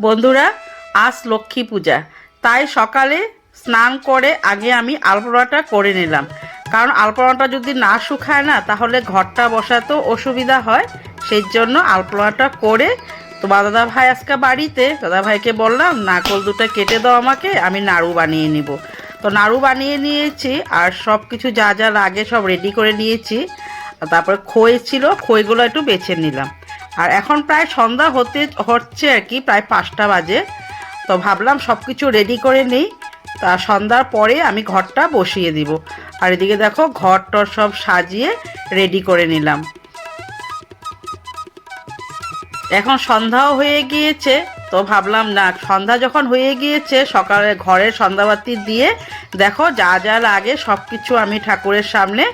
বন্ধুরা, আজ লক্ষ্মী পূজা। তাই সকালে স্নান করে আগে আমি আলপনাটা করে নিলাম। কারণ আলপনাটা যদি না শুকায় না, তাহলে ঘরটা বসাতেও অসুবিধা হয়। সেই জন্য আলপনাটা করে তো দাদা ভাই আজকে বাড়িতে দাদা ভাইকে বললাম নাকল দুটো কেটে দাও আমাকে, আমি নাড়ু বানিয়ে নিব। তো নাড়ু বানিয়ে নিয়েছি, আর সব কিছু যা যা লাগে সব রেডি করে নিয়েছি। তারপরে খই ছিল, খইগুলো একটু বেছে নিলাম। আর এখন প্রায় সন্ধ্যা হতে হচ্ছে আর কি, প্রায় পাঁচটা বাজে। তো ভাবলাম সব কিছু রেডি করে নিই। তা সন্ধ্যার পরে আমি ঘরটা বসিয়ে দিব। আর এদিকে দেখো ঘর টর সব সাজিয়ে রেডি করে নিলাম। এখন সন্ধ্যাও হয়ে গিয়েছে, তো ভাবলাম না, সন্ধ্যা যখন হয়ে গিয়েছে, সকালে ঘরের সন্ধ্যাবাতি দিয়ে দেখো যা যা লাগে সব কিছু আমি ঠাকুরের সামনে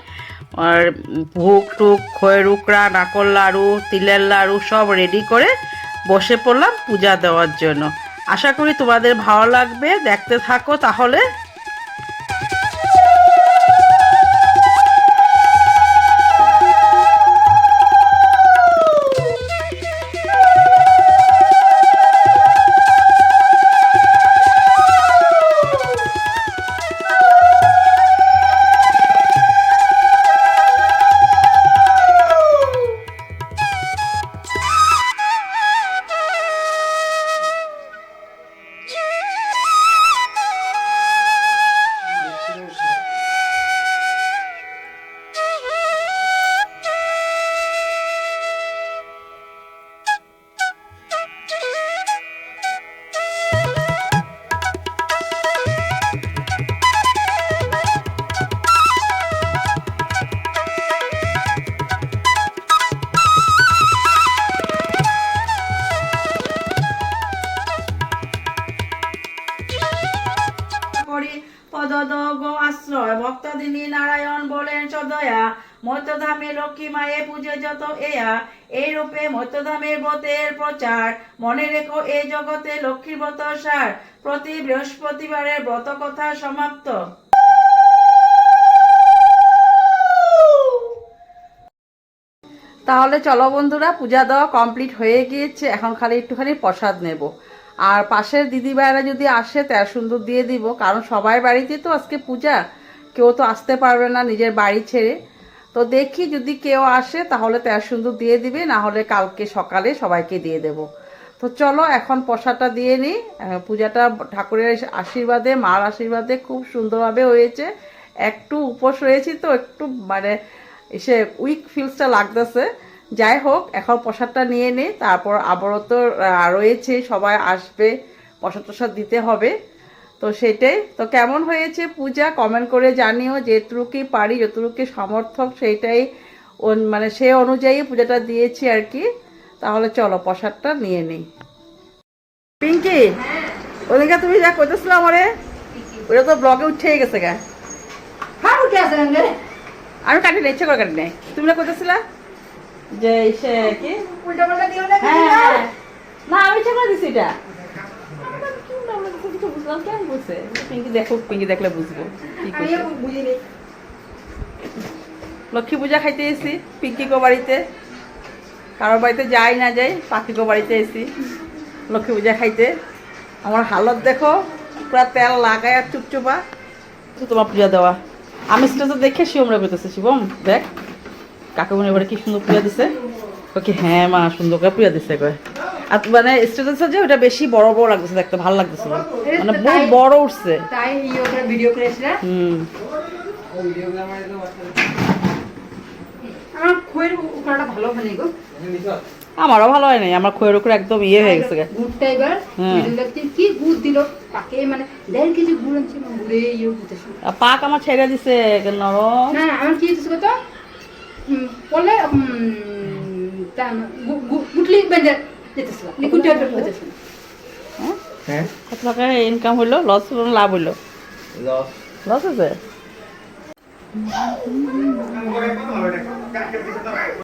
আর ভুক টুক খয়ের উকড়া নাকল লাড়ু, তিলের লাড়ু সব রেডি করে বসে পড়লাম পূজা দেওয়ার জন্য। আশা করি তোমাদের ভালো লাগবে। দেখতে থাকো তাহলে। করি পদ আশ্রয়। ভক্তদিনী নারায়ণ বলেন, সদয়া মধ্যধামে লক্ষ্মী মায়ে পুজো যত এয়া। এই রূপে মধ্যধামের ব্রতের প্রচার। মনে রেখো এই জগতে লক্ষ্মীর ব্রত সার। প্রতি বৃহস্পতিবারের ব্রত কথা সমাপ্ত। তাহলে চলো বন্ধুরা, পূজা দেওয়া কমপ্লিট হয়ে গিয়েছে। এখন খালি একটুখানি প্রসাদ নেব। আর পাশের দিদিভাইরা যদি আসে তার সুন্দর দিয়ে দিব। কারণ সবাই বাড়িতে তো আজকে পূজা। কেউ তো আসতে পারবে না নিজের বাড়ি ছেড়ে। তো দেখি যদি কেউ আসে, তাহলে তের সুন্দর দিয়ে দিবে। না হলে কালকে সকালে সবাইকে দিয়ে দেব। তো চলো, এখন প্রসাদটা দিয়ে নিই। পূজাটা ঠাকুরের আশীর্বাদে, মার আশীর্বাদে খুব সুন্দরভাবে হয়েছে। একটু উপোস রয়েছি তো, একটু মানে এসে উইক ফিলসটা লাগতেছে। যাই হোক, এখন প্রসাদটা নিয়ে নিই তারপর আবারও তো রয়েছে, সবাই আসবে, প্রসাদ টসাদ দিতে হবে। তো সেটাই। তো কেমন হয়েছে পূজা? কমেন্ট করে জানিও যেটুকুই পারি, যতটুকু সমর্থক সেইটাই মানে সে অনুযায়ী পূজাটা দিয়েছি আর কি। তাহলে চলো, প্রসাদটা নিয়ে নিই। পিঙ্কি ওদিকে তুমি যা করতেছিল আমারে ওটা তো ব্লগে উঠেই গেছে গা। হ্যাঁ উঠে আসেন রে আমি কাটি নাই ইচ্ছে করে কাটি নাই। তুমি না করতেছিলা যে সে কি? উল্টা পাল্টা দিও না হ্যাঁ, হ্যাঁ। না আমি ইচ্ছে করে দিছি এটা। কিছু বুঝলাম কেন বুঝছে পিঙ্কি দেখো পিঙ্কি দেখলে বুঝব লক্ষ্মী পূজা খাইতে এসি পিঙ্কি বাড়িতে। কারোর বাড়িতে যাই না যাই পাখি গো বাড়িতে এসি লক্ষ্মী পূজা খাইতে। আমার হালত দেখো পুরা তেল লাগায় আর চুপচুপা তোমার পূজা দেওয়া। আমি সেটা দেখে শিবমরা পেতেছে শিবম দেখ কাকুমনি এবারে কি সুন্দর পূজা দিছে। ওকে হ্যাঁ মা সুন্দর করে পূজা দিছে কয় আর মানে স্টেটাস যে ওটা বেশি বড় বড় লাগতেছে দেখতে ভালো লাগতেছে মানে বহুত বড় উঠছে। তাই ভিডিও করেছিলাম হুম। আমার খয়ের ভালো হয়নি গো। আমারও ভালো হয় নাই আমার খয়ের উপরে একদম ইয়ে হয়ে গেছে গুড়টা এবার দেখতে কি গুড় দিল? পাকে মানে দেড় কেজি গুড় আনছে গুড়ে ইয়ে পাক আমার ছেড়ে দিছে নরম। না আমার কি কত? বলে গুটলি বেঁধে যেতেছিল লিকুইড টাইপের হতেছিল হ্যাঁ? হ্যাঁ। কত টাকা ইনকাম হইল? লস হলো লাভ হইল? লস লস আছে